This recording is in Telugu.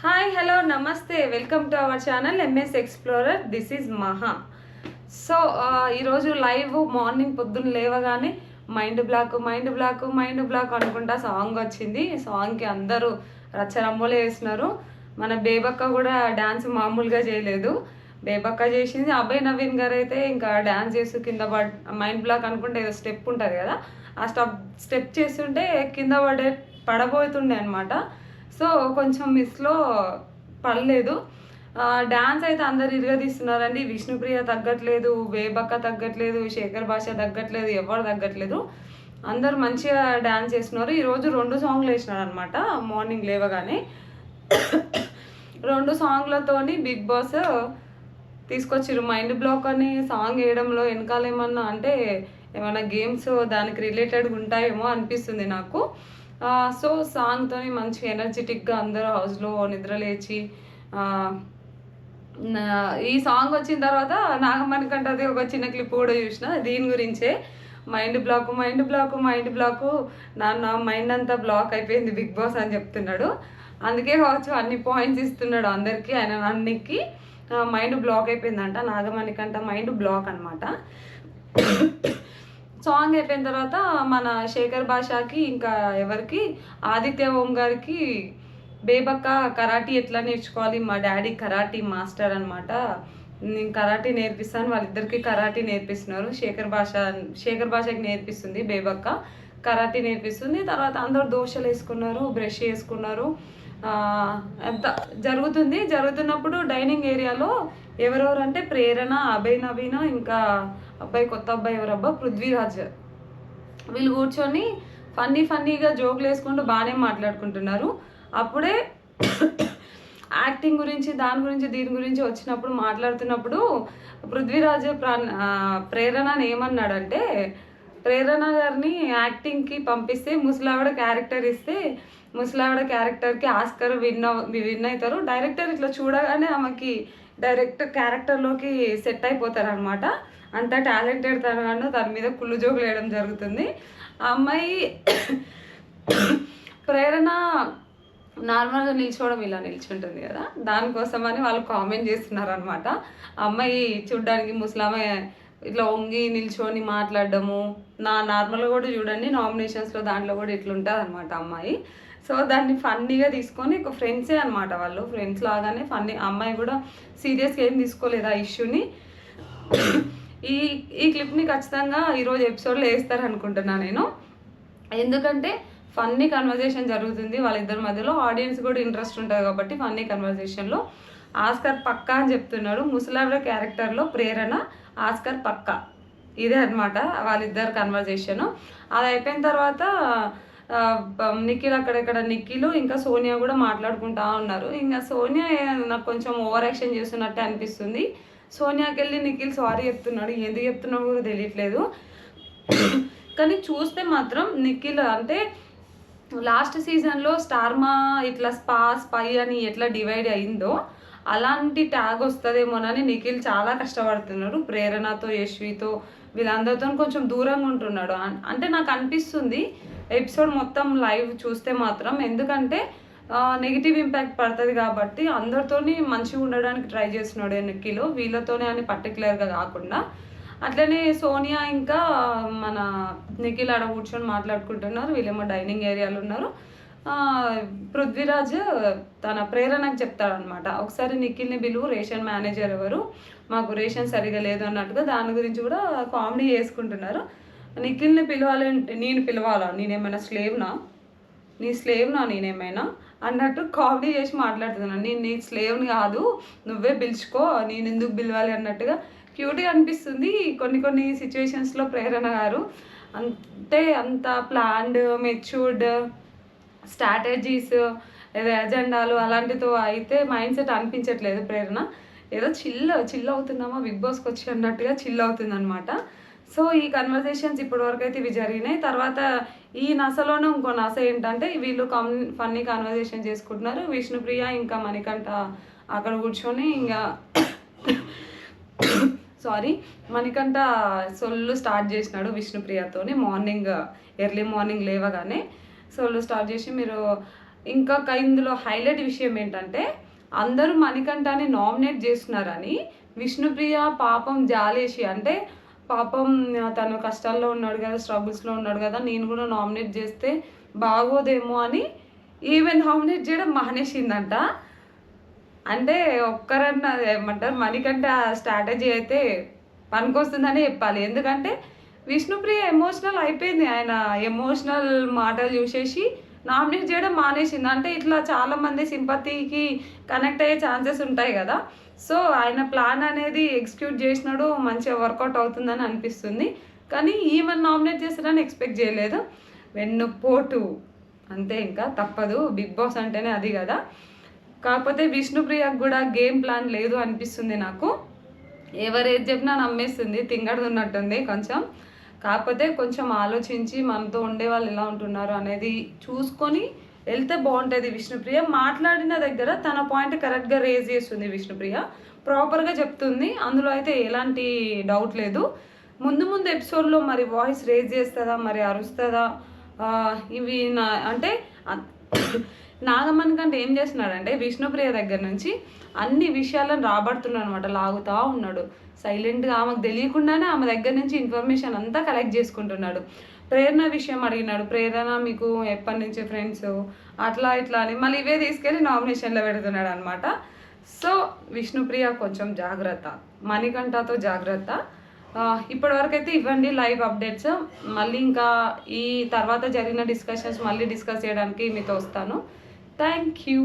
హాయ్ హలో నమస్తే. Welcome to our channel MS explorer this is Maha so ఈరోజు లైవ్ మార్నింగ్ పొద్దున్న లేవగానే mind block mind block mind block అనుకుంటా సాంగ్ వచ్చింది. సాంగ్కి అందరూ రచ్చరమ్మలు వేస్తున్నారు మన బేబక్క కూడా డ్యాన్స్ మామూలుగా చేయలేదు. బేబక్క చేసింది. అభయ్ నవీన్ గారు అయితే ఇంకా డ్యాన్స్ చేస్తూ కింద పడ్ మైండ్ బ్లాక్ అనుకుంటే ఏదో స్టెప్ ఉంటుంది కదా. ఆ స్టెప్ స్టెప్ చేస్తుంటే కింద పడే పడబోతుండే అనమాట సో కొంచెం మిస్లో పడలేదు. డ్యాన్స్ అయితే అందరు ఇరగదీస్తున్నారండి. విష్ణుప్రియ తగ్గట్లేదు వేబక్క తగ్గట్లేదు శేఖర్ భాష తగ్గట్లేదు ఎవరు తగ్గట్లేదు. అందరూ మంచిగా డ్యాన్స్ చేస్తున్నారు. ఈరోజు రెండు సాంగ్లు వేసినారు అనమాట మార్నింగ్ లేవగానే. రెండు సాంగ్లతోని బిగ్ బాస్ తీసుకొచ్చారు మైండ్ బ్లాక్ అని సాంగ్ వేయడంలో వెనకాల ఏమన్నా అంటే ఏమైనా గేమ్స్ దానికి రిలేటెడ్గా ఉంటాయేమో అనిపిస్తుంది నాకు. సో సాంగ్తోని మంచి ఎనర్జెటిక్గా అందరూ హౌస్లో నిద్ర లేచి ఈ సాంగ్ వచ్చిన తర్వాత నాగమణి కంటది ఒక చిన్న క్లిప్ కూడా చూసిన దీని గురించే. Mind block mind block mind block నాన్న మైండ్ అంతా బ్లాక్ అయిపోయింది బిగ్ బాస్ అని చెప్తున్నాడు. అందుకే కావచ్చు అన్ని పాయింట్స్ ఇస్తున్నాడు అందరికీ ఆయన అన్నికి. మైండ్ బ్లాక్ అయిపోయిందంట నాగమణికంట మైండ్ బ్లాక్ అనమాట సాంగ్ అయిపోయిన తర్వాత మన శేఖర్ భాషకి ఇంకా ఎవరికి? ఆదిత్య ఓం గారికి బేబక్క కరాటీ ఎట్లా నేర్చుకోవాలి? మా డాడీ కరాటీ మాస్టర్ అనమాట నేను కరాటీ నేర్పిస్తాను వాళ్ళిద్దరికి కరాటీ నేర్పిస్తున్నారు. శేఖర్ భాష శేఖర్ భాషకి నేర్పిస్తుంది బేబక్క. కరాటీ నేర్పిస్తుంది తర్వాత అందరూ దోశలు వేసుకున్నారు బ్రష్ వేసుకున్నారు ఎంత జరుగుతుంది? జరుగుతున్నప్పుడు డైనింగ్ ఏరియాలో ఎవరెవరు అంటే ప్రేరణ అభయ్ నవీన ఇంకా అబ్బాయి కొత్త అబ్బాయి ఎవరబ్బా? పృథ్వీరాజ్. వీళ్ళు కూర్చొని ఫన్నీ ఫన్నీగా జోకులు వేసుకుంటూ బాగానే మాట్లాడుకుంటున్నారు. అప్పుడే యాక్టింగ్ గురించి దాని గురించి దీని గురించి వచ్చినప్పుడు మాట్లాడుతున్నప్పుడు పృథ్వీరాజ్ ప్రాన్ ప్రేరణని ఏమన్నాడంటే ప్రేరణ గారిని యాక్టింగ్కి పంపిస్తే ముసలావిడ క్యారెక్టర్ ఇస్తే ముసలావిడ క్యారెక్టర్కి ఆస్కర్ విన్ అవ్ విన్ అవుతారు. డైరెక్టర్ ఇట్లా చూడగానే ఆమెకి డైరెక్ట్ క్యారెక్టర్లోకి సెట్ అయిపోతారు అనమాట అంత టాలెంటెడ్ తనగాను దాని మీద కుళ్ళు జోకులు వేయడం జరుగుతుంది. ఆ అమ్మాయి ప్రేరణ నార్మల్గా నిల్చోవడం ఇలా నిల్చుంటుంది కదా. దానికోసమని వాళ్ళు కామెంట్ చేస్తున్నారు అనమాట అమ్మాయి చూడ్డానికి ముసలామె ఇట్లా వంగి నిల్చొని మాట్లాడడము నా నార్మల్గా కూడా చూడండి నామినేషన్స్లో దాంట్లో కూడా ఇట్లా ఉంటుంది అనమాట అమ్మాయి. సో దాన్ని ఫన్నీగా తీసుకొని ఒక ఫ్రెండ్సే అనమాట వాళ్ళు. ఫ్రెండ్స్ లాగానే ఫన్నీ అమ్మాయి కూడా సీరియస్గా ఏం తీసుకోలేదు ఆ ఇష్యూని. ఈ ఈ క్లిప్ని ఖచ్చితంగా ఈరోజు ఎపిసోడ్లో వేస్తారు అనుకుంటున్నా నేను. ఎందుకంటే ఫన్నీ కన్వర్జేషన్ జరుగుతుంది. వాళ్ళిద్దరి మధ్యలో ఆడియన్స్ కూడా ఇంట్రెస్ట్ ఉంటుంది కాబట్టి ఫన్నీ కన్వర్జేషన్లో ఆస్కర్ పక్కా అని చెప్తున్నాడు. ముసలావిడ క్యారెక్టర్లో ప్రేరణ ఆస్కర్ పక్కా. ఇదే అనమాట వాళ్ళిద్దరు కన్వర్జేషన్ అది అయిపోయిన తర్వాత నిఖిల్ అక్కడక్కడ నిఖిల్ ఇంకా సోనియా కూడా మాట్లాడుకుంటా ఉన్నారు. ఇంకా సోనియా నాకు కొంచెం ఓవర్ యాక్షన్ చేస్తున్నట్టే అనిపిస్తుంది. సోనియాకి వెళ్ళి నిఖిల్ సారీ చెప్తున్నాడు. ఎందుకు చెప్తున్నాడు కూడా తెలియట్లేదు. కానీ చూస్తే మాత్రం నిఖిల్ అంటే లాస్ట్ సీజన్లో స్టార్మా ఇట్లా స్పా స్పై అని ఎట్లా డివైడ్ అయిందో అలాంటి ట్యాగ్ వస్తుందేమోనని నిఖిల్ చాలా కష్టపడుతున్నాడు. ప్రేరణతో యశ్వితో వీళ్ళందరితో కొంచెం దూరంగా ఉంటున్నాడు. అంటే నాకు అనిపిస్తుంది ఎపిసోడ్ మొత్తం లైవ్ చూస్తే మాత్రం ఎందుకంటే నెగిటివ్ ఇంపాక్ట్ పడుతుంది కాబట్టి అందరితోని మంచిగా ఉండడానికి ట్రై చేస్తున్నాడు నిక్కీలో వీళ్ళతోనే అని పర్టికులర్గా కాకుండా. అట్లనే సోనియా ఇంకా మన నిఖిల్ ఆడ కూర్చొని మాట్లాడుకుంటున్నారు. వీళ్ళేమో డైనింగ్ ఏరియాలో ఉన్నారు. పృథ్వీరాజ్ తన ప్రేరణకు చెప్తాడనమాట ఒకసారి నిఖిల్ని పిలువు రేషన్ మేనేజర్ ఎవరు? మాకు రేషన్ సరిగా లేదు అన్నట్టుగా దాని గురించి కూడా కామెడీ చేసుకుంటున్నారు. నిఖిల్ని పిలవాలి అంటే నేను పిలవాలా? నేనేమైనా స్లేవ్నా? నీ స్లేవ్నా నేనేమైనా? అన్నట్టు కామెడీ చేసి మాట్లాడుతున్నాను నేను నీ స్లేవ్ని కాదు నువ్వే పిలుచుకో నేను ఎందుకు పిలవాలి అన్నట్టుగా క్యూట్గా అనిపిస్తుంది కొన్ని కొన్ని సిచ్యువేషన్స్లో ప్రేరణ గారు. అంటే అంత ప్లాన్డ్ మెచ్యూర్డ్ స్ట్రాటజీస్ ఏదో ఎజెండాలు అలాంటితో అయితే మైండ్ సెట్ అనిపించట్లేదు ప్రేరణ. ఏదో చిల్ చిల్ అవుతున్నామా బిగ్ బాస్కి వచ్చి అన్నట్టుగా చిల్ అవుతుంది అనమాట సో ఈ కన్వర్జేషన్స్ ఇప్పటి వరకు అయితే ఇవి జరిగినాయి. తర్వాత ఈ నసలోనే ఇంకో నస ఏంటంటే వీళ్ళు కమ్ ఫన్నీ కన్వర్జేషన్ చేసుకుంటున్నారు. విష్ణుప్రియ ఇంకా మణికంఠ అక్కడ కూర్చొని ఇంకా సారీ మణికంఠ సొల్లు స్టార్ట్ చేసినాడు విష్ణుప్రియతోని మార్నింగ్ ఎర్లీ మార్నింగ్ లేవగానే సొల్లు స్టార్ట్ చేసి మీరు ఇంకా ఇందులో హైలైట్ విషయం ఏంటంటే అందరూ మణికంఠని నామినేట్ చేస్తున్నారని విష్ణుప్రియ పాపం జాలేసి అంటే పాపం తను కష్టాల్లో ఉన్నాడు కదా స్ట్రగుల్స్లో ఉన్నాడు కదా నేను కూడా నామినేట్ చేస్తే బాగోదేమో అని ఈవెన్ నామినేట్ చేయడం మానేసిందంట. అంటే ఒక్కరన్నా ఏమంటారు మణికంఠ స్ట్రాటజీ అయితే పనికొస్తుందని చెప్పాలి. ఎందుకంటే విష్ణుప్రియ ఎమోషనల్ అయిపోయింది. ఆయన ఎమోషనల్ మాటలు చూసేసి నామినేట్ చేయడం మానేసింది. అంటే ఇట్లా చాలా మంది సింపతికి కనెక్ట్ అయ్యే ఛాన్సెస్ ఉంటాయి కదా. సో ఆయన ప్లాన్ అనేది ఎగ్జిక్యూట్ చేసినాడు మంచిగా వర్కౌట్ అవుతుందని అనిపిస్తుంది. కానీ ఈమెను నామినేట్ చేస్తారని ఎక్స్పెక్ట్ చేయలేదు. వెన్నుపోటు. అంతే ఇంకా తప్పదు. బిగ్ బాస్ అంటేనే అది కదా. కాకపోతే విష్ణుప్రియకు కూడా గేమ్ ప్లాన్ లేదు అనిపిస్తుంది నాకు. ఎవరేది చెప్పినా నమ్మేస్తుంది. తింగడుతున్నట్టుంది కొంచెం. కాకపోతే కొంచెం ఆలోచించి మనతో ఉండే వాళ్ళు ఎలా ఉంటున్నారు అనేది చూసుకొని వెళ్తే బాగుంటుంది విష్ణుప్రియ. మాట్లాడిన దగ్గర తన పాయింట్ కరెక్ట్గా రేజ్ చేస్తుంది విష్ణుప్రియ. ప్రాపర్గా చెప్తుంది. అందులో అయితే ఎలాంటి డౌట్ లేదు. ముందు ముందు ఎపిసోడ్లో మరి వాయిస్ రేజ్ చేస్తుందా మరి అరుస్తుందా? ఇవి నా అంటే అ- కంటే ఏం చేస్తున్నాడంటే విష్ణుప్రియ దగ్గర నుంచి అన్ని విషయాలను రాబడుతున్నాడు అనమాట లాగుతా ఉన్నాడు. సైలెంట్గా ఆమెకు తెలియకుండానే ఆమె దగ్గర నుంచి ఇన్ఫర్మేషన్ అంతా కలెక్ట్ చేసుకుంటున్నాడు. ప్రేరణ విషయం అడిగినాడు. ప్రేరణ మీకు ఎప్పటి నుంచి ఫ్రెండ్స్? అట్లా ఇట్లా అని మళ్ళీ ఇవే తీసుకెళ్ళి నామినేషన్లో పెడుతున్నాడు అనమాట సో విష్ణుప్రియ కొంచెం జాగ్రత్త. మణికంఠతో జాగ్రత్త. ఇప్పటివరకు అయితే ఇవ్వండి లైవ్ అప్డేట్స్. మళ్ళీ ఇంకా ఈ తర్వాత జరిగిన డిస్కషన్స్ మళ్ళీ డిస్కస్ చేయడానికి మీతో వస్తాను. Thank you